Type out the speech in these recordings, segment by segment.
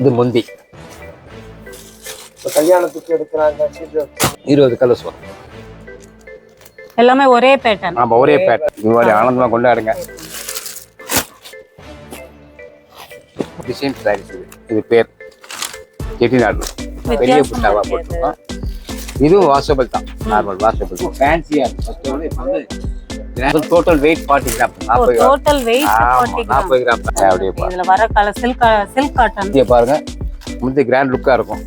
இது முந்தி. கல்யாணத்துக்கு எடுக்கிறாங்க இருபது கலர்ஸ் வரும் எல்லாமே ஒரே பேட்டர்ன் நம்ம ஒரே பேட் தீபாவளி ஆனந்தமாக கொண்டாடுங்க. டிசைன் சாரீஸ் இது. இது பேர் செட்டிநாடு பெரிய வித்தியாசமா புட்டாவா இருக்கு இது. போட்டிருக்கோம். இதுவும் வாஷபிள் தான். நார்மல் வாஷபிள் ஃபேன்சியா டோட்டல் வெயிட் ஃபார்ட்டி கிராம் நாற்பது கிராம் டோட்டல் வெயிட் ஆமா, ஃபார்ட்டி கிராம் நாற்பது கிராம் அப்படியே பாருங்க. இதுல வர கலர் சில்க் சில்க் காட்டன் முந்திய பாருங்க முந்தி கிராண்ட் லுக்கா இருக்கும்.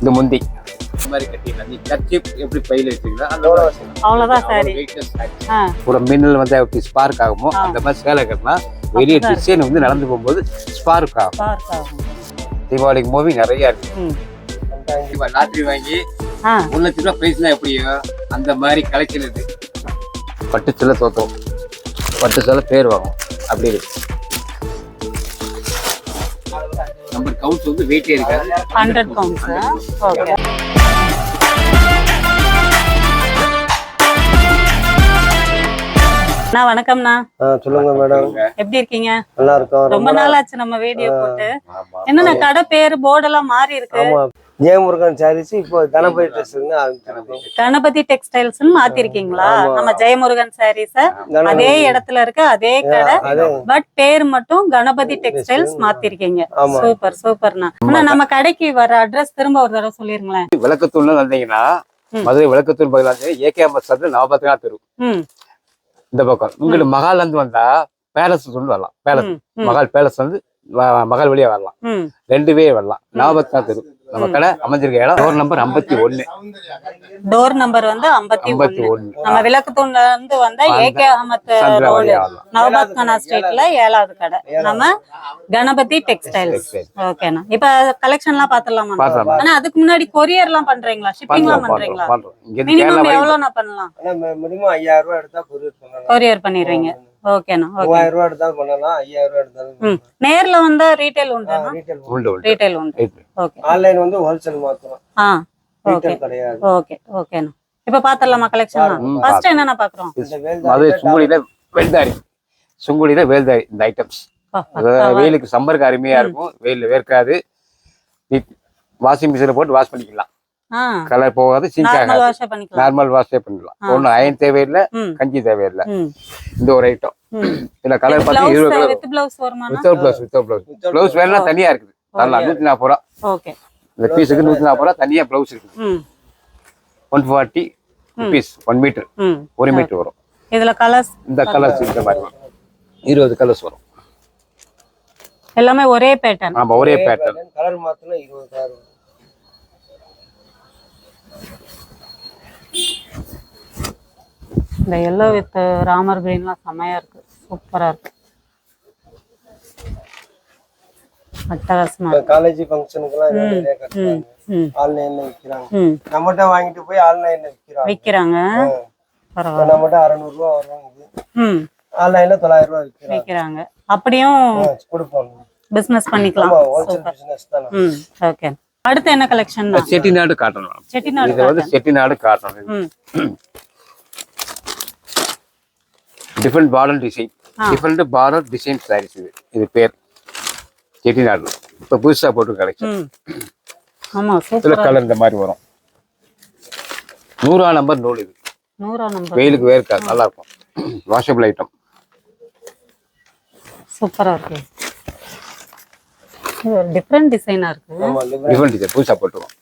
இந்த முந்தி. இந்த மாதிரி கட்டிடலாம் கர்ச்சிப் எப்படி பையில வச்சுக்கலாம் அந்த. அவ்வளவுதான் சாரி. மின்னல் வந்து எப்படி ஸ்பார்க் ஆகுமோ அந்த மாதிரி சேலை கட்டினா வெளியே டிசைன் வந்து நடந்து போகும்போது ஸ்பார்க் ஆகும். தீபாவளிக்கு மூவி நிறைய இருக்கு. லாட்ரி வாங்கி ஒரு லட்ச ரூபா பிரைஸ்னா எப்படியோ அந்த மாதிரி கலெக்ஷன் இது பட்டு சில தோத்தோம் பட்டு சில பேர் வாங்கும். அப்படி இருக்கு. நம்பர் கவுண்ட்ஸ் வந்து வெயிட்டே இருக்காது. ஹண்ட்ரட் கவுண்ட்ஸ் ஓகே அண்ணா வணக்கம்ண்ணா. சொல்லுங்க மேடம். எப்படி இருக்கீங்க? நல்லா இருக்கோம். ரொம்ப நாள் ஆச்சு நம்ம வீடியோ போட்டு. என்னண்ணா கடை பேரு போர்டெல்லாம் மாறி இருக்கு. ஜெயமுருகன் சாரீஸ் இப்போ கணபதி டெக்ஸ்டைல்ஸ் மாத்திருக்கீங்களா? நம்ம ஜெயமுருகன் சாரீஸ அதே இடத்துல இருக்க அதே கடை. பட் பேர் மட்டும் கணபதி டெக்ஸ்டைல்ஸ் மாத்திருக்கீங்க. சூப்பர் சூப்பர்ண்ணா. அண்ணா நம்ம கடைக்கு வர அட்ரஸ் திரும்ப ஒரு தடவை சொல்லிருங்களேன். விளக்கத்தூள்னு வந்தீங்கன்னா. மதுரை விளக்கத்தூள் பதிலாக ஏகே அம்மத் சத்து நாற்பத்தி நாலு தெரு. இந்த பக்கம். உங்களுக்கு மகால்ல இருந்து வந்தா பேலஸ் சொல்லி வரலாம். பேலஸ். மகால் பேலஸ் வந்து மகால் வழியா வரலாம். ரெண்டு வே வரலாம். நாலு தெரு. நம்ம கடை அமைஞ்சிருக்க இடம். டோர் நம்பர் ஐம்பத்தி டோர் நம்பர் வந்து ஐம்பத்தி ஒண்ணு நம்ம விளக்குத்தூண்ல இருந்து வந்த ஏகே அகமத் ரோடு நவபாத் கானா ஸ்ட்ரீட்ல ஏழாவது கடை. நம்ம கணபதி டெக்ஸ்டைல்ஸ் Textiles. ஓகேண்ணா இப்ப கலெக்ஷன் எல்லாம் பாத்துடலாமா. ஆனா அதுக்கு முன்னாடி கொரியர் எல்லாம் பண்றீங்களா? ஷிப்பிங் எல்லாம் பண்றீங்களா? மினிமம் வரைக்கும் எவ்வளவுண்ணா பண்ணலாம்? ஆனா மினிமம் ஐயாயிரம் ரூபாய் எடுத்தா கொரியர் பண்ணலாம். கொரியர் பண்ணிடுறீங்க. ஓகேண்ணா ஓகே. மூவாயிரம் ரூபாய் எடுத்தாலும் பண்ணலாம் ஐயாயிரம் எடுத்தாலும் நேர்ல வந்தா ரீட்டைல் உண்டு? ரீட்டைல் உண்டு. ஓகே. ஆன்லைன் வந்து ஹோல்சேல் மாத்திரம் ஆ ஓகே. கிடையாது. ஓகே ஓகேண்ணா. இப்ப பாத்திரலாமா கலெக்ஷன் ஃபர்ஸ்ட் என்னென்ன பாக்குறோம்? அது சுங்குடியில வேல்தாரி. சுங்குடியில வேல்தாரி இந்த ஐட்டம்ஸ் வெயிலுக்கு சம்மருக்கு அருமையா இருக்கும். வெயில்ல வேர்க்காது. வாஷிங் மிஷினில் போட்டு வாஷ் பண்ணிக்கலாம். கலர் போகாது சிங்க் நார்மல் ஆகாது. நார்மல் வாஷே பண்ணிக்கலாம் ஆ, ஒன்றும் அயன் தேவையில்லை கஞ்சி தேவையில்லை. இந்த ஒரு ஐட்டம் இதுல கலர் பார்த்து இருபது colour with blouse without blouse without blouse blouse வேணா தனியா இருக்குது. தரலாம். நூத்தி நாற்பது ரூபா. ஓகே. இந்த பீஸுக்கு நூத்தி நாற்பது ரூபா தனியா ப்ளவுஸ் இருக்குது. ம். One forty rupees one metre ம். ஒரு மீட்டர் வரும். இதுல கலர்ஸ் இந்த கலர்ஸ் இந்த மாதிரி வரும். இருபது கலர்ஸ் வரும். எல்லாமே ஒரே பேட்டர்ன் ஆமா ஒரே பேட்டர்ன் கலர் மாத்தினா இருபதாயிரம் இந்த எல்லோ வித் ராமர் கிரீன்லாம் செமையா இருக்கு. சூப்பரா இருக்கு. அட்டகாசமா இருக்கு. காலேஜ் ஃபங்க்ஷனுக்குலாம் ஆன்லைன்ல விற்கிறாங்க நம்மகிட்ட வாங்கிட்டு போய் ஆன்லைன்ல விற்கிறாங்க விற்கிறாங்க பரவாயில்ல. நம்மகிட்ட அறநூறுவா ம். ஆன்லைன்ல தொள்ளாயிரம் ரூபாய் விற்கிறாங்க விற்கிறாங்க அப்படியும் கொடுப்போம். பிசினஸ் பண்ணிக்கலாம். ஆமா ஹோல்சேல் பிசினஸ் தானே. ம் ஓகே அடுத்து என்ன கலெக்ஷன் செட்டிநாடு காட்டன் செட்டிநாடு இது வந்து Chettinad cotton. Different border design different border design sarees இது. இது பேர். செட்டிநாடு. இப்போ புதுசா போட்டு கலெக்ஷன் ம். ஆமா இதுல கலர் இந்த மாதிரி வரும். நூறா நம்பர் நூல் இது. நூறா நம்பர் வெயிலுக்கு வேர்க்காது. நல்லா இருக்கும். வாஷபிள் ஐட்டம் சூப்பரா இருக்கு. டிஃப்ரெண்ட் டிசைனா இருக்கு. டிஃப்ரெண்ட் டிசைன் புதுசா போட்டுருவோம்.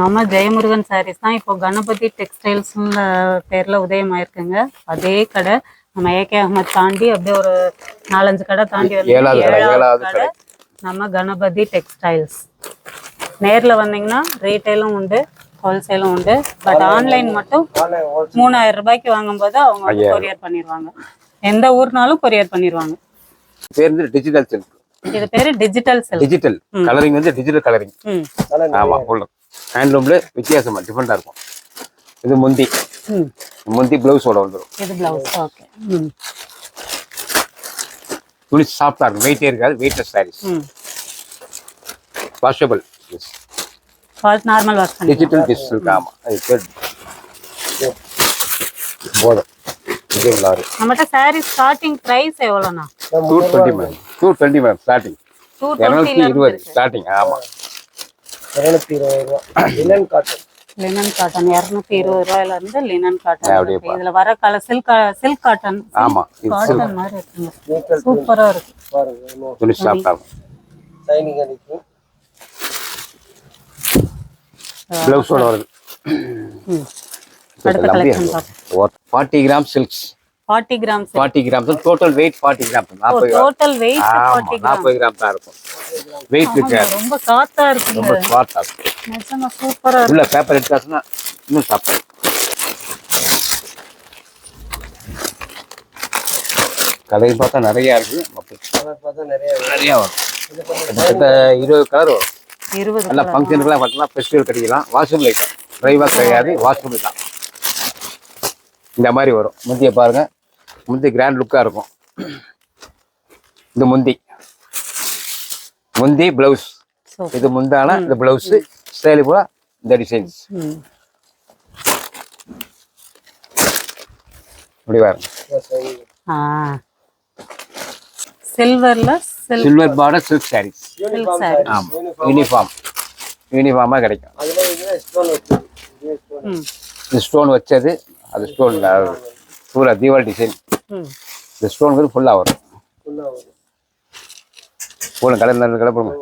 நம்ம ஜெயமுருகன் சாரீஸ் தான். இப்போ கணபதி டெக்ஸ்டைல்ஸ்ல பேர்ல உதயமாயிருக்குங்க அதே கடை நம்ம ஏகே அகமத் தாண்டி அப்படியே ஒரு நாலஞ்சு கடை தாண்டி வந்து ஏழாவது கடை. நம்ம கணபதி டெக்ஸ்டைல்ஸ் நேர்ல வந்தீங்கன்னா ரீட்டைலும் உண்டு ஹோல்சேலும் உண்டு. பட் ஆன்லைன் மட்டும் மூணாயிரம் ரூபாய்க்கு வாங்கும்போது அவங்க வந்து கொரியர் பண்ணிடுவாங்க எந்த ஊர்னாலும் கொரியர் பண்ணிடுவாங்க பேர் வந்து டிஜிட்டல் சில்க் இது பேரு டிஜிட்டல் செல் டிஜிட்டல் கலரிங் வந்து டிஜிட்டல் கலரிங் ஆமா உள்ள ஹேண்ட்லூம்ல வித்தியாசமா டிஃப்ரெண்டா இருக்கும். இது முந்தி. முந்தி பிளவுஸோட வந்துடும் இது பிளவுஸ் ஓகே துணி சாஃப்டா இருக்கும். வெயிட்டே இருக்காது. Weightless sarees washable wash normal wash digital digital ஆமா. அது பேர் போதும். நம்மகிட்ட சாரி ஸ்டார்டிங் பிரைஸ் எவ்வளோண்ணா? Two twenty ma'am two twenty ma'am starting இரநூத்தி இருபது ஸ்டார்டிங் ஆமா. இருநூத்தி இருபது ரூபா. லினன் காட்டன் லினன் காட்டன் இரநூத்தி இருபது ரூபாயில இருந்து லினன் காட்டன். இதுல வர கலர் சில்க் சில்க் காட்டன் ஆமா காட்டன் மாதிரி இருக்குங்க. சூப்பரா இருக்கு. பாருங்க துணி சாஃப்ட் ஷைனிங் அடிக்கும் பிளவுஸோட வருது. ம். அடுத்த கலெக்ஷன் பார்ப்போம். Forty gram silks forty grams forty grams total weight forty gram நாற்பது டோட்டல் வெயிட் ஃபார்ட்டி கிராம் நாற்பது கிராம் தான் இருக்கும். வெயிட் இருக்காது. ரொம்ப காத்தா இருக்குங்க. ரொம்ப ஸ்மார்ட் ஆகும் நிஜமா சூப்பரா இருக்கு உள்ள பேப்பர் எடுத்தாச்சுன்னா இன்னும் சாப்பிடும் கலர் பார்த்தா நிறைய இருக்கு. பார்த்தா நிறைய நிறைய வரும். இருபது கலர் வரும். இருபது நல்லா ஃபங்க்ஷனுக்குலாம் பார்த்தீங்கன்னா ஃபெஸ்டிவல் கட்டிக்கலாம் வாஷபிள் ஐட்டம் ட்ரைவாக கிடையாது. வாஷபிள் தான். இந்த மாதிரி வரும். முந்திய பாருங்க. முந்தி கிராண்ட் லுக்காக இருக்கும். இது முந்தி. முந்தி பிளவுஸ் இது முந்தான இந்த பிளவுஸ் ஸ்டைலு பூரா இந்த டிசைன்ஸ். இப்படி ஆ. சில்வர்ல சில்வர் பார்டர் சில்க் சாரீஸ் ஆமாம் யூனிஃபார்ம் யூனிஃபார்மாக கிடைக்கும். இந்த ஸ்டோன் வச்சது. அது ஸ்டோன் பூரா தீபாவளி டிசைன் இந்த ஸ்டோன் வந்து ஃபுல்லாக வரும். போடுங்க கலர் நல்ல கலர் போடுங்க.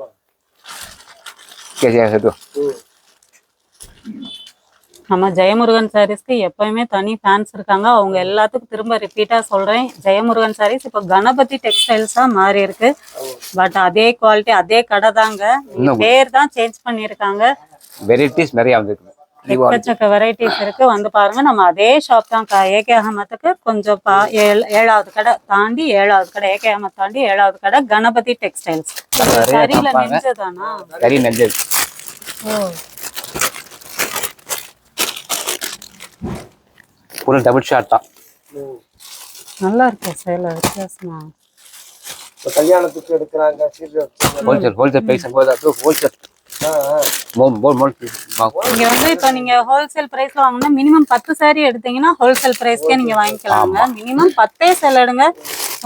கேசியா சேர்த்து. நம்ம ஜெயமுருகன் சாரீஸ்க்கு எப்பயுமே தனி ஃபேன்ஸ் இருக்காங்க. அவங்க எல்லாத்துக்கும் திரும்ப ரிப்பீட்டா சொல்றேன். ஜெயமுருகன் சாரீஸ் இப்போ கணபதி டெக்ஸ்டைல்ஸா மாறி இருக்கு. பட் அதே குவாலிட்டி அதே கடை தாங்க. பேர் தான் சேஞ்ச் பண்ணியிருக்காங்க. வெரைட்டிஸ் நிறைய வந்துருக்கு. எக்கச்சக்க வெரைட்டிஸ் இருக்கு. வந்து பாருங்க நம்ம அதே ஷாப் தான் ஏகே அகமத்துக்கு கொஞ்சம் ஏழாவது கடை தாண்டி ஏழாவது கடை ஏகே அகமத் தாண்டி ஏழாவது கடை கணபதி டெக்ஸ்டைல்ஸ் சரியில. நெஞ்சதானா? கறி நெஞ்சது. ஓ. ஒரு டபுள் ஷாட் தான். நல்லா இருக்கு சேலை வித்தியாசமா? கல்யாணத்துக்கு எடுக்கிறாங்க சீர் ஹோல்சேல் ஹோல்சேல் ப்ரைஸ் போது அது ஹோல்சேல் இங்க வந்து இப்ப நீங்க ஹோல்சேல் பிரைஸ்ல வாங்கினா மினிமம் பத்து saree எடுத்தீங்கன்னா ஹோல்சேல் பிரைஸ்க்கே நீங்க வாங்கிக்கலாங்க. மினிமம் பத்தே சேல் எடுங்க.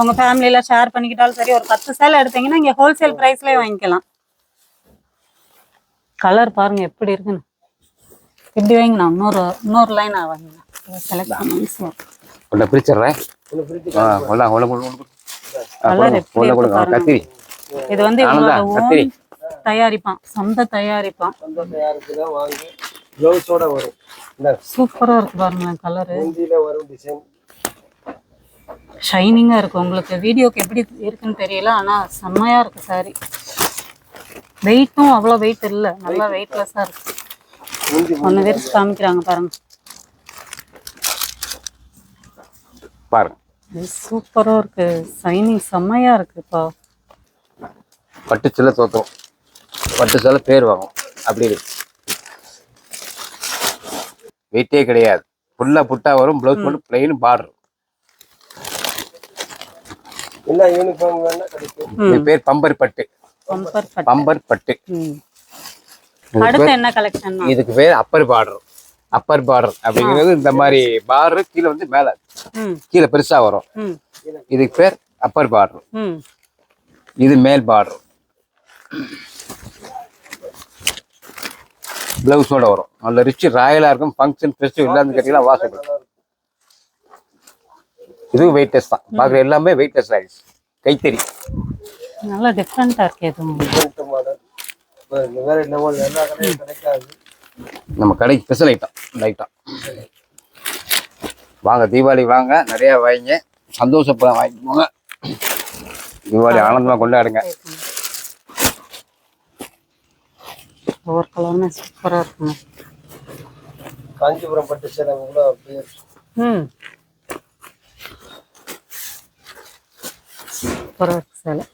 உங்க ஃபேமிலில ஷேர் பண்ணிக்கிட்டாலும் சரி ஒரு பத்து சேல் எடுத்தீங்கன்னா இங்க ஹோல்சேல் பிரைஸ்லயே வாங்கிக்கலாம். கலர் பாருங்க எப்படி இருக்குன்னு. இப்படி வைங்க நான் இன்னொரு இன்னொரு லைன் ஆவாங்க செலக்ட் பண்ண ஈஸியா ஒன்றை பிரிச்சிடுறேன். கலர் எப்படி கத்திரி. இது வந்து இவங்களோட தயாரிப்பான். சொந்த தயாரிப்பான். சொந்த தயாரிப்பு தான் வாங்கி ப்ளவுஸோட வரும். சூப்பரா இருக்கு பாருங்க கலரு முந்தியில வரும் டிசைன் ஷைனிங்கா இருக்கு. உங்களுக்கு வீடியோக்கு எப்படி இருக்குன்னு தெரியல ஆனா செம்மையா இருக்கு சாரி வெயிட்டும் அவ்வளோ வெயிட் இல்ல. நல்லா வெயிட்லெஸ்ஸா இருக்கு. ஒன்னு விரிச்சு காமிக்கிறாங்க பாருங்க. பாருங்க. இது சூப்பரா இருக்கு. ஷைனிங் செம்மையா இருக்குப்பா. பட்டு சில தோத்துரும் பட்டு சில பேர் வாங்கும். அப்படி இருக்கு. வெயிட்டே கிடையாது. ஃபுல்லா புட்டா வரும் ப்ளவுஸ் மட்டும் பிளெயின் பார்டர் என்ன யூனிஃபார்ம் வேணா கிடைக்கும். பேர் பம்பர் பட்டு. பம்பர் பட் பம்பர் பட்டு. அடுத்து என்ன கலெக்ஷன் இதுக்கு பேர் அப்பர் பார்டர் அப்பர் பார்டர் அப்படிங்கிறது இந்த மாதிரி பார்டர் கீழே வந்து மேல. ம். கீழே பெருசா வரும். ம். இதுக்கு பேர் அப்பர் பார்டர் ம். இது மேல் பார்டர் பிளவுஸோட வரும். நல்ல ரிச் ராயலா இருக்கும். ஃபங்க்ஷன் ஃபெஸ்டிவல் கேட்டீங்கன்னா வாசப்படும் இதுவும் வெயிட்லெஸ் தான். பார்க்குற எல்லாமே வெயிட்லெஸ் சாரீஸ் கைத்தறி. நல்லா டிஃப்ரெண்டா இருக்கு எதுவும். நம்ம கடைக்கு ஸ்பெஷல் ஐட்டம் இந்த ஐட்டம் வாங்க தீபாவளி வாங்க. நிறைய வாங்கிங்க. சந்தோஷப்பட வாங்கிட்டு போங்க தீபாவளி ஆனந்தமா கொண்டாடுங்க. ஒவ்வொரு கலருமே சூப்பரா இருக்குங்க காஞ்சிபுரம் பட்டு சேலை கூட அப்படியே ம். சூப்பரா இருக்கு சேலை.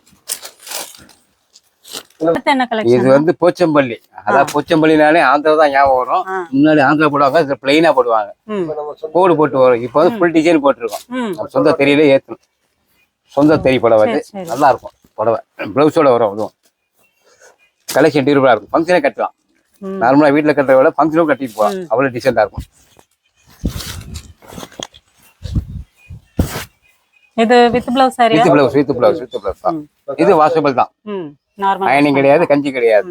இது வந்து போச்சம்பள்ளி. அதாவது போச்சம்பள்ளினாலே ஆந்திரா தான் ஞாபகம் வரும். முன்னாடி ஆந்திரா போடுவாங்க இது பிளைனா போடுவாங்க. கோடு போட்டு வரும். இப்போ வந்து ஃபுல் டிசைன் போட்டிருக்கோம். சொந்த தெரியல ஏற்றணும் சொந்த தெரி புடவை. நல்லா இருக்கும். புடவை. ப்ளவுஸோட வரும் அதுவும். கலெக்ஷன் டியூரபுளாக இருக்கும். ஃபங்க்ஷனே கட்டலாம். நார்மலாக வீட்டில் கட்டுறத விட ஃபங்க்ஷனும் கட்டிட்டு போகலாம். அவ்வளோ டிசைண்டாக இருக்கும். இது with blouse Saria with blouse with blouse with blouse தான். இது வாஷபிள் தான். ம். நார்மல் அயனிங் கிடையாது கஞ்சி கிடையாது.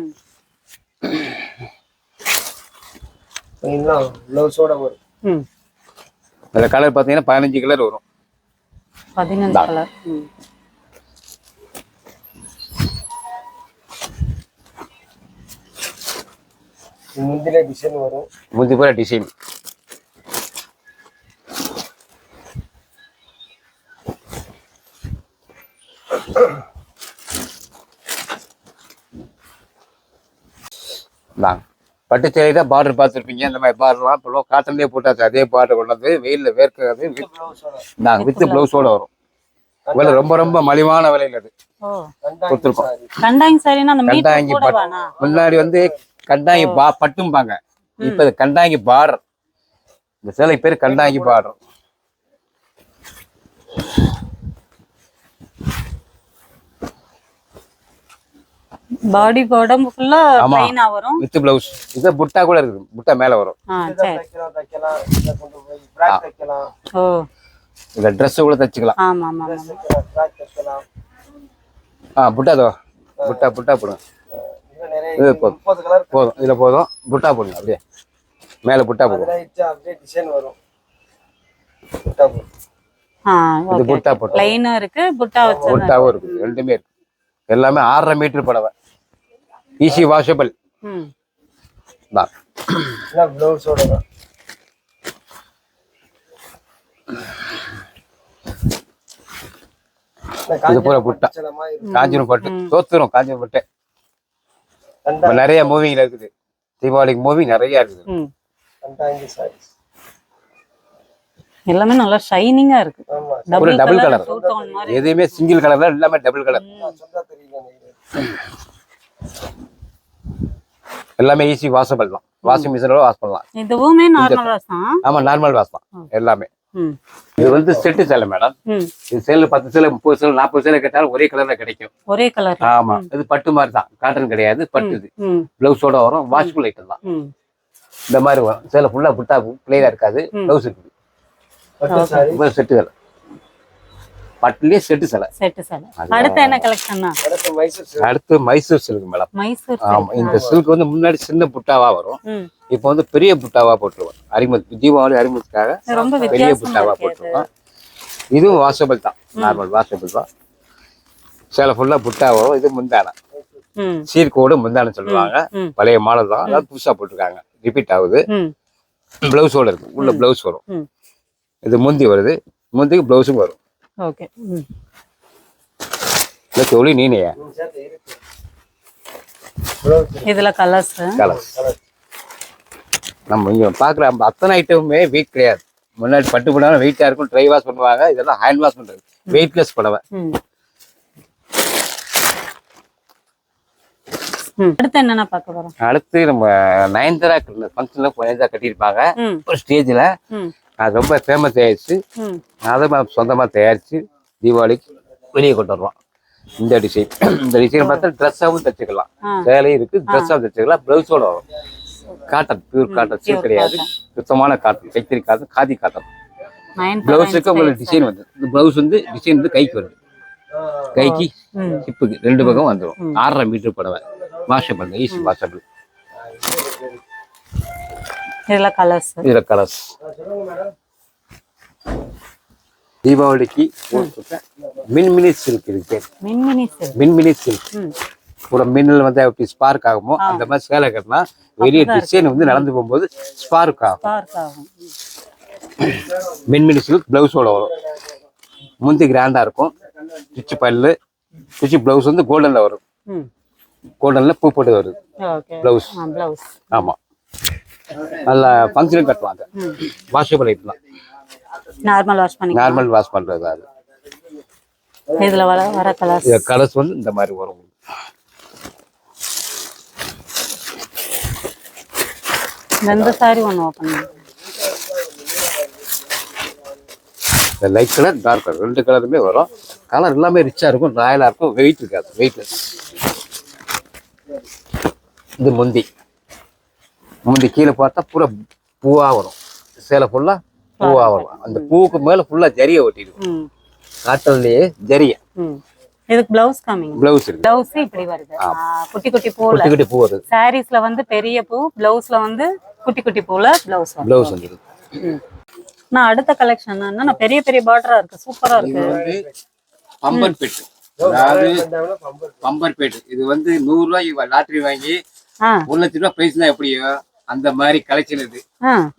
இன்னும் ப்ளவுஸோட வரும் கலர் பார்த்தீங்கன்னா பதினஞ்சு கலர் வரும். பதினஞ்சு கலர் முந்திலே டிசைன் வரும். முந்தி பூரா டிசைன் தான் பட்டு சேலை தான் பார்டர் பார்த்துருப்பீங்க. இந்த மாதிரி பார்டர்லாம் இப்போ காட்டன்லேயே போட்டாச்சு. அதே பார்டர் கொண்டு வந்து வெயிலில் வேர்க்காது. நாங்கள் வித்து ப்ளவுஸோட வரும். விலை ரொம்ப ரொம்ப மலிவான விலையில் அது. கொடுத்துருக்கோம். கண்டாங்கி முன்னாடி வந்து கண்டாங்கி பா பட்டும்பாங்க. இப்ப கண்டாங்கி பார்டர் இந்த சேலை பேர் கண்டாங்கி பார்டர் பாடி உடம்பு ஃபுல்லா வரும். வித் பிளவுஸ் இது புட்டா கூட இருக்குது. புட்டா மேல வரும். ஓ. இந்த Dress கூட தச்சுக்கலாம். ஆமா ஆமா ஆ புட்டா தோ. புட்டா புட்டா போடுங்க இது. போதும். போதும். இதுல போதும். புட்டா போடுங்க அப்படியே. மேல புட்டா போடுங்க. புட்டா புட்டா இருக்கு புட்டா புட்டாவும் இருக்கு. ரெண்டுமே இருக்கு. எல்லாமே ஆறரை மீட்டர் படவை. ஈஸி வாஷபிள் ம். தான் எல்லாம் ப்ளவுஸோட தான். இது பூரா புட்டா. காஞ்சிரும் பட்டு. தோத்துரும் காஞ்சிரும் பட்டு. நிறைய மூவிங்ல இருக்குது. தீபாவளிக்கு மூவி நிறைய இருக்குது. எல்லாமே நல்லா ஷைனிங்கா இருக்கு. டபுள் double கலர் எதுவுமே சிங்கிள் கலர் தான் எல்லாமே டபுள் கலர். எல்லாமே ஈஸி வாஷபிள் தான். வாஷிங் மிஷினோட வாஷ் பண்ணலாம் இதுவுமே நார்மல் வாஷ் தான். ஆமா நார்மல் வாஷ் தான். எல்லாமே. இது வந்து செட்டு சேலை மேடம் இது சேலை பத்து சேலை முப்பது சேலை நாற்பது சேலை கேட்டாலும் ஒரே கலர்ல கிடைக்கும். ஒரே கலர் ஆமா. இது பட்டு மாதிரி தான். காட்டன் கிடையாது பட்டு இது. பிளவுஸோட வரும் வாஷ்ஃபுல் ஐட்டம் தான். ம். இந்த மாதிரி வரும். சேலை ஃபுல்லா புட்டா பிளெயினா இருக்காது. பிளவுஸ் இருக்குது. செட்டு சேலை பட்டுலயே செட்டு சேலை. செட்டு சேலை. அடுத்து என்ன கலெக்ஷன்னா அடுத்து மைசூர் silk. அடுத்து மைசூர் சில்க் மேடம். மைசூர் ஆமா இந்த சில்க் வந்து முன்னாடி சின்ன புட்டாவா வரும். இப்போ வந்து பெரிய புட்டாவா போட்டுருவோம். அறிமுக தீபாவளி அறிமுகத்துக்காக பெரிய புட்டாவா. போட்டுருக்கோம். இதுவும் வாஷபிள் தான். நார்மல் வாஷபிள் தான். சேலை ஃபுல்லா புட்டா வரும் இது முந்தானை. ம். சீர்கோடு முந்தானை சொல்லுவாங்க. பழைய மாடல் தான். அதாவது புதுசா போட்டிருக்காங்க. ரிப்பீட் ஆகுது. பிளவுஸோட இருக்கு. உள்ள பிளவுஸ் வரும். இது முந்தி வருது. முந்திக்கு பிளவுஸும் வரும். சேர்த்து இருக்கு ப்ளவுஸ் இதுல கலர்ஸ் கலர் நம்ம இங்க அந்த அத்தனை ஐட்டமுமே வெயிட் கிடையாது. முன்னாடி பட்டு புடவை வெயிட்டா இருக்கும் ட்ரை வாஷ் பண்ணுவாங்க இதெல்லாம் ஹேண்ட் வாஷ் பண்றது வெயிட்லெஸ் புடவை. அடுத்து என்னென்ன பார்க்க போறோம்? அடுத்து நம்ம நயன்தாரா ஃபங்க்ஷன்ல நயன்தாரா கட்டியிருப்பாங்க. ஒரு ஸ்டேஜ்ல அது ரொம்ப ஃபேமஸ் ஆயிடுச்சு. அதை நம்ம சொந்தமா தயாரிச்சு தீபாவளிக்கு வெளியே கொண்டு வருவோம் இந்த டிசைன் இந்த டிசைன் பார்த்தா ட்ரெஸ்ஸாகவும் தச்சுக்கலாம். சேலையும் இருக்கு ட்ரெஸ்ஸாகவும் தச்சுக்கலாம். பிளவுஸோட வரும். காட்டன் பியூர் காட்டன் சில்க் கிடையாது. சுத்தமான காட்டன் கைத்தறி காட்டன் காதி காட்டன் பிளவுஸுக்கு உங்களுக்கு டிசைன் வந்து இந்த பிளவுஸ் வந்து டிசைன் வந்து கைக்கு வருது கைக்கு ஹிப்புக்கு ரெண்டு பக்கம் வந்துடும் ஆறரை மீட்டர் புடவை. வாஷபிள் ஈஸி வாஷபிள் இதுல கலர்ஸ் இதுல கலர்ஸ் தீபாவளிக்கு மின்மினி சில்க் இருக்கு. மின்மினி சில்க் மின்மினி சில்க் மின்னல் வந்து எப்படி ஸ்பார்க் ஆகுமோ அந்த மாதிரி சேலை கட்டினா வெளியே டிசைன் வந்து நடந்து போகும்போது ஸ்பார்க் ஆகும். மின்மினி சில்க் பிளவுஸோட வரும். முந்தி கிராண்டா இருக்கும். குச்சி பல்லு குச்சி பிளவுஸ் வந்து கோல்டன்ல வரும். கோல்டன்ல பூ போட்டு வருது. பிளவுஸ் ஆமா. நல்ல ஃபங்க்ஷனும் கட்டுவாங்க. வாஷபிள் ஐட்டம் நார்மல் வாஷ் பண்ணிக்கலாம். நார்மல் வாஷ் பண்றது அது. இதுல வர வர கலர்ஸ் கலர்ஸ் வந்து இந்த மாதிரி வரும். இந்த சாரி ஒன்று ஓப்பன் இந்த லைட் கலர் டார்க் கலர் ரெண்டு கலருமே வரும். கலர் எல்லாமே ரிச்சா இருக்கும் ராயலா இருக்கும் வெயிட் இருக்காது வெயிட்லெஸ் இது முந்தி. முந்தி கீழே பார்த்தா பூரா பூவா வரும். சேலை ஃபுல்லா பூவா வரும். அந்த பூவுக்கு மேல ஃபுல்லா ஜரிய ஒட்டிடும் ம். காட்டன்லயே ஜரிய. இதுக்கு பிளவுஸ் காமிங்க. பிளவுஸ் இருக்கு. பிளவுஸ் இப்படி வருது. குட்டி குட்டி பூல குட்டி குட்டி பூ வருது. சாரீஸ்ல வந்து பெரிய பூ பிளவுஸ்ல வந்து குட்டி குட்டி பூல பிளவுஸ் பிளவுஸ் வந்துருக்கு. நான் அடுத்த கலெக்ஷன் என்ன பெரிய பெரிய பார்டரா இருக்கு. சூப்பரா இருக்கு. பம்பர் பெட்டு அதாவது பம்பர் பெட்டு இது வந்து நூறு ரூபாய்க்கு லாட்டரி வாங்கி ஒரு லட்ச ரூபாய் பிரைஸ் எப்படியோ அந்த மாதிரி கலெக்ஷன் இது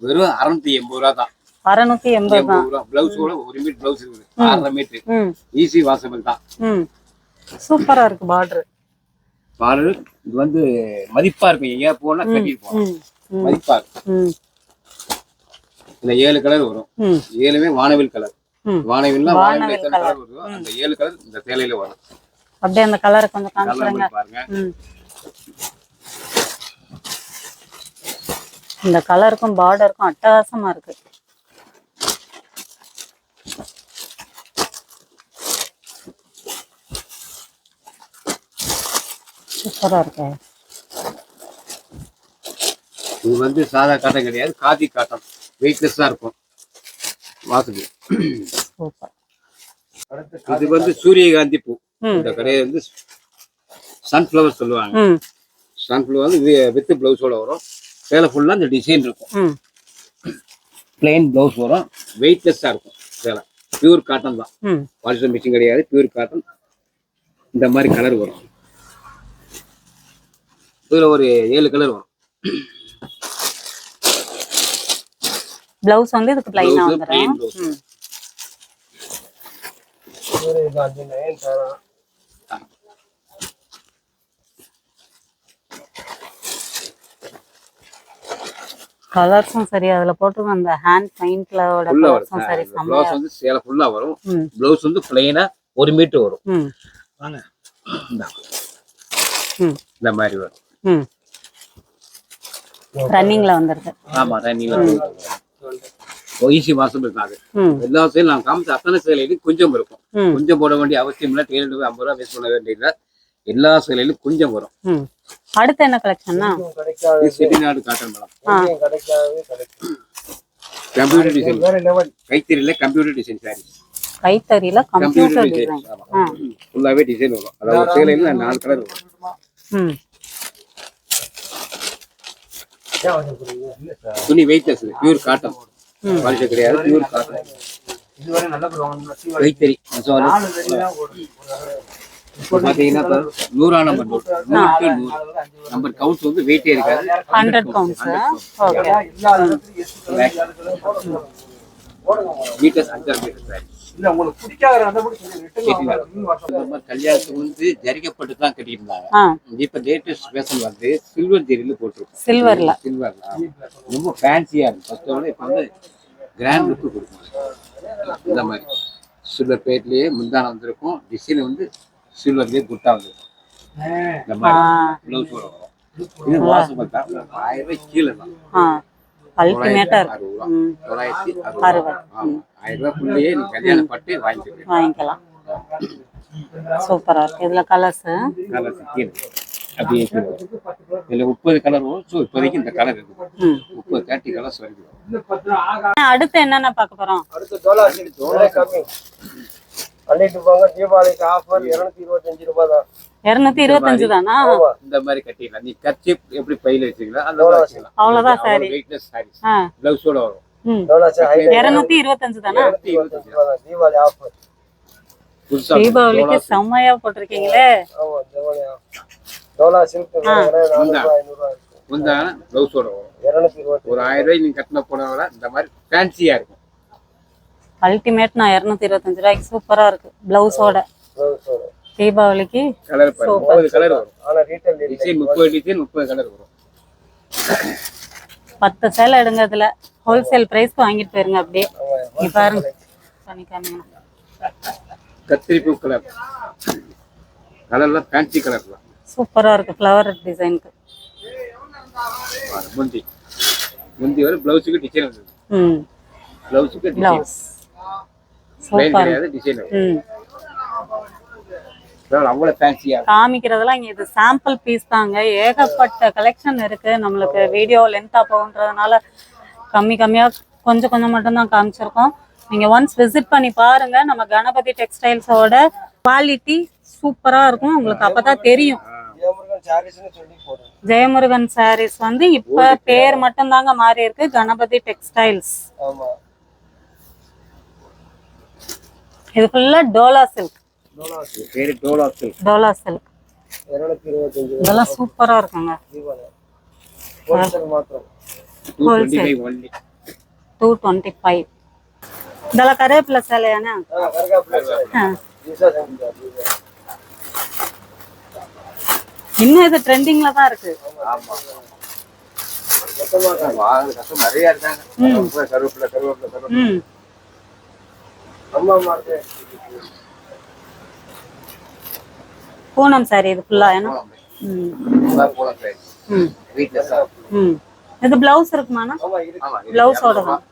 வெறும் அறுநூத்தி எண்பது ரூபா தான். அறுநூத்தி எண்பது ரூபா. பிளவுஸோட ஒரு மீட்டர் பிளவுஸ் இருக்குது. ஆறரை மீட்டர் ஈஸி வாசபிள் தான். ம். சூப்பரா இருக்கு பார்டர் பாரு இது வந்து மதிப்பா இருக்கும். எங்கேயா போனா கட்டிட்டு ம். ம். மதிப்பா இருக்கும். இதுல ஏழு கலர் வரும். ஏழுமே வானவில் கலர். வானவில்னா வானவில் எத்தனை கலர் வருதோ அந்த ஏழு கலர் இந்த சேலையில வரும். அப்படியே அந்த கலரை கொஞ்சம் பாருங்க. இந்த கலருக்கும் பார்டருக்கும் அட்டகாசமா இருக்கு. சூப்பரா இருக்கு. இது வந்து சாதா காட்டன் கிடையாது காதி காட்டன் வெயிட்லெஸ்ஸா இருக்கும். வாசல் சூப்பர். இது வந்து சூரியகாந்தி பூ. இந்த கடையை வந்து சன்ஃப்ளவர் சொல்லுவாங்க. சன்ஃப்ளவர் வந்து வித் பிளவுஸோட வரும். சேலை ஃபுல்லா இந்த டிசைன் இருக்கும். ம். பிளெயின் பிளவுஸ் வரும். வெயிட்லெஸ்ஸா இருக்கும் சேலை பியூர் காட்டன் தான். ம். வாஷிங் மிஷின் கிடையாது பியூர் காட்டன் இந்த மாதிரி கலர் வரும். இதுல ஒரு ஏழு கலர் வரும். பிளவுஸ் வந்து இதுக்கு பிளைனா Blouse கலர்ஸும் சரி அதுல போட்டிருக்க அந்த ஹேண்ட் பெயிண்ட்ல ஃபுல்லா கலர்ஸும் சரி பிளவுஸ் வந்து சேலை ஃபுல்லா வரும். பிளவுஸ் வந்து பிளைனா ஒரு மீட்டர் வரும். ம். வாங்க. இந்தா. ம். இந்த மாதிரி வரும். ம். ரன்னிங்ல வந்துருது. ஆமா ரன்னிங்ல ஈஸி மாசம் இருக்காது எல்லா சேலும் நான் காமிச்ச அத்தனை சேலையிலும் கொஞ்சம் இருக்கும். கொஞ்சம் போட வேண்டிய அவசியம் இல்லை. டெய்லர் ஐம்பது ரூபா வேஸ்ட் பண்ண வேண்டியதில்லை. எல்லா சேலையிலும் கொஞ்சம் வரும். அடுத்து என்ன கலெக்ஷன்னா Chettinad cotton madam computer design கைத்தறியில computer design saree கைத்தறியில கம்ப்யூட்டர் டிசைன் ஃபுல்லாவே டிசைன் வரும். அதாவது சேலையில நாலு கலர் வரும். துணி வெயிட்லெஸ் பியூர் காட்டன். பாலிஷ் கிடையாது. பியூர் காட்டன் இதுவரை நல்ல பண்ணுவாங்க கைத்தறி. பாத்தீங்கன்னா நூறா நம்பர் நூறுக்கு நூறு. நம்பர் கவுண்ட் வந்து வெயிட்டே இருக்காது. ஹண்ட்ரட் கவுண்ட்ஸ் ஓகே மீட்டர்ஸ் அஞ்சாறு மீட்டர் கல்யாணத்துக்கு வந்து ஜரிக்கப்பட்டு தான் கட்டியிருந்தாங்க. இப்ப லேட்டஸ்ட் ஃபேஷன் வந்து சில்வர் ஜெரியில போட்டிருக்கோம். சில்வர்ல சில்வர்ல ரொம்ப ஃபேன்சியா இருக்கு ஃபர்ஸ்ட் விட இப்ப வந்து கிராண்ட் லுக் கொடுக்கும் இந்த மாதிரி. சில்வர் பேட்லயே முந்தான வந்திருக்கும். டிசைன் வந்து சில்வர்லயே குட்டா வந்திருக்கும் இந்த மாதிரி பிளவுஸ் வரும். இது வாசம் பார்த்தா ஆயிரம் ரூபாய் கீழே தான். தொள்ளாயிரத்தி அறுபது. ஆயிரம் ரூபாய்க்குள்ளேயே நீ கல்யாணம் பட்டு வாங்கிக்கலாம். வாங்கிக்கலாம். சூப்பரா இருக்கு. இதுல கலர்ஸ் கலர் கீழே. அப்படியே. இதுல முப்பது கலர் வரும். ஸோ இப்போதைக்கு இந்த கலர் இருக்கு. ம். முப்பது தேர்ட்டி கலர்ஸ் வரைக்கும். அடுத்து என்னென்ன பார்க்க போறோம்? பண்ணிட்டு போங்க தீபாவளிக்கு ஆஃபர் இருநூத்தி இருபத்தஞ்சு ரூபாய் தான் இருநூத்தி இருபத்தஞ்சு தானா? ஆமா. இந்த மாதிரி கட்டிடலாம். நீ கட்சி எப்படி பையில வச்சுக்கலாம் அந்த மாதிரி வச்சுக்கலாம். அவ்வளவுதான் saree. வெயிட்லெஸ் பிளவுஸோட வரும். சார் இருநூத்தி இருபத்தஞ்சு தானா? தான் தீபாவளி ஆஃபர் தீபாவளிக்கு செம்மையா போட்டிருக்கீங்களே. டோலா சில்க் பிளவுஸோட இருநூத்தி இருபத்தி ஒரு ஆயிரம் ரூபாய் நீங்க கட்டின போனவங்க இந்த மாதிரி ஃபேன்சியா இருக்கும். அல்டிமேட் நான் இருநூத்தி இருபத்தஞ்சு ரூபாய்க்கு சூப்பரா இருக்கு. பிளவுஸோட தீபாவளிக்கு கலர் பாருங்க. முப்பது கலர் வரும். ஆனா ரீட்டைல் டிசைன் முப்பது டிசைன் முப்பது கலர் வரும். பத்து சேலை எடுங்க இதுல ஹோல்சேல் பிரைஸ்க்கு வாங்கிட்டு போயிருங்க அப்படியே. நீ பாருங்க. கத்திரிப்பூ கலர் கலர்லாம் ஃபேன்சி கலர் தான் சூப்பரா இருக்கு. ஃப்ளவர் டிசைனுக்கு முந்தி. முந்தி வரை பிளவுஸுக்கு டிசைன் பிளவுஸுக்கு டிசைன் பிளவுஸ் பிளைன் சூப்பர் கிடையாது டிசைன் ம் அவ்வளோ ஃபேன்சியா இருக்கும் காமிக்கிறதெல்லாம் இங்க இது சாம்பிள் பீஸ் தாங்க. ஏகப்பட்ட கலெக்ஷன் இருக்கு. நம்மளுக்கு வீடியோ லென்த்தா போகுன்றதுனால கம்மி கம்மியா கொஞ்சம் கொஞ்சம் மட்டும் தான் காமிச்சிருக்கோம். நீங்க ஒன்ஸ் விசிட் பண்ணி பாருங்க. நம்ம கணபதி டெக்ஸ்டைல்ஸோட குவாலிட்டி சூப்பரா இருக்கும். உங்களுக்கு அப்பதான் தெரியும். ஜெயமுருகன் சாரீஸ்னு சொல்லி போடுறேன். ஜெயமுருகன் சாரீஸ் வந்து இப்ப பேர் மட்டும்தாங்க மாறி இருக்கு கணபதி டெக்ஸ்டைல்ஸ் ஆமா இது ஃபுல்லா Dola silk Dola silk Dola silk இதெல்லாம் சூப்பரா இருக்குங்க. டூ டுவெண்ட்டி ஃபைவ் இதெல்லாம் கருவேப்பிலை ஜீசா இன்னும் இது ட்ரெண்டிங்ல தான் இருக்கு. நிறைய இருக்காங்க. கருவேப்பிலை கருவேப்பிலை கருவேப்பிலை கருவேப்பிலை ம் அம்மா மார்க்கெட் பூனம் சாரி இது ஃபுல்லா ஏன்னா? ம். இது பிளவுஸ் இருக்குமாண்ணா? பிளவுஸோட தான்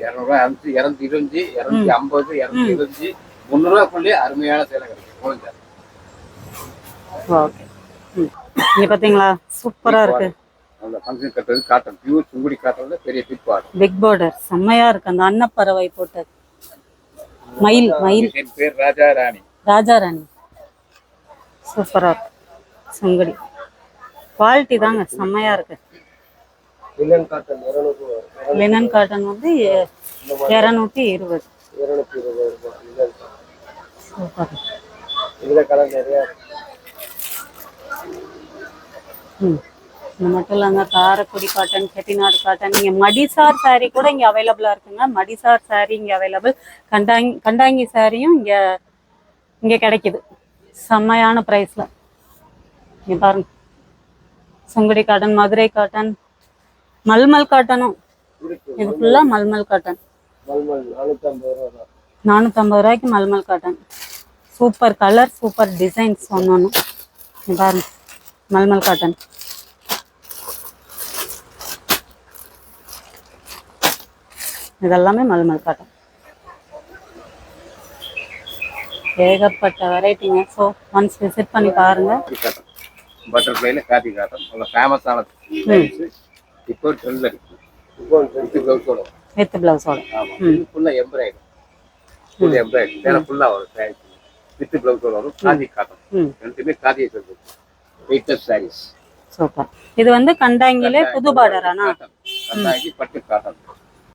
இரநூறுவா இரநூத்தி இருபஞ்சு இரநூத்தி ஐம்பது இரநூத்தி இருபஞ்சு அருமையான சேலை கிடைக்கும். ஓகே. இங்க பாத்தீங்களா? சூப்பரா இருக்கு. அந்த ஃபங்க்ஷன் கட்டுறது காட்டன் பியூர் சுங்குடி காட்டன்ல பெரிய பிக் பாடு பிக் பார்டர் செம்மையா இருக்கு. அந்த அன்னப்பறவை போட்டது மயில் மயில். பேர் ராஜா ராணி. ராஜா ராணி. சூப்பரா இருக்கு சுங்கடி. குவாலிட்டி தாங்க செம்மையா இருக்கு. லினன் காட்டன் வந்து இரநூத்தி இருபது. சூப்பர் இதுல கலர் நிறைய இருக்கு. ம். இது மட்டும் இல்லைங்க காரக்குடி காட்டன் செட்டிநாடு காட்டன் நீங்க மடிசார் saree கூட இங்க அவைலபிளா இருக்குங்க. மடிசார் saree இங்க அவைலபிள் கண்டாங்கி கண்டாங்கி சாரியும் இங்க இங்க கிடைக்குது. செம்மையான பிரைஸ்ல இங்க பாருங்க. சுங்குடி காட்டன் மதுரை காட்டன் மல்மல் காட்டனும். இது ஃபுல்லா மல்மல் காட்டன். நானூற்றம்பது ரூபாய்க்கு mulmul cotton. Super colour super designs ஒன்று ஒன்று பாருங்க. மல்மல் காட்டன். இதெல்லாமே மல்மல் காட்டன் ஏகப்பட்ட வெரைட்டிங்க ஸோ ஒன்ஸ் விசிட் பண்ணி பாருங்க. பட்டர்ஃப்ளைல காதி காட்டன் நல்ல ஃபேமஸான இப்போ ட்ரெண்ட்ல இருக்கு இப்போ வித் ப்ளவுஸோட வித் பிளவுஸோட ஃபுல்லா எம்ப்ராய்டு ஃபுல் எம்ப்ராய்டு வேற ஃபுல்லா வரும் சாரீஸ் வித் ப்ளவுஸோட வரும். காதி காட்டன் ம். ரெண்டுமே காதியை சொல்லுது வெயிட்லெஸ் சாரீஸ் சூப்பர் இது வந்து கண்டாங்கிலே புது பார்டரானா கண்டாங்கி பட்டு காட்டன்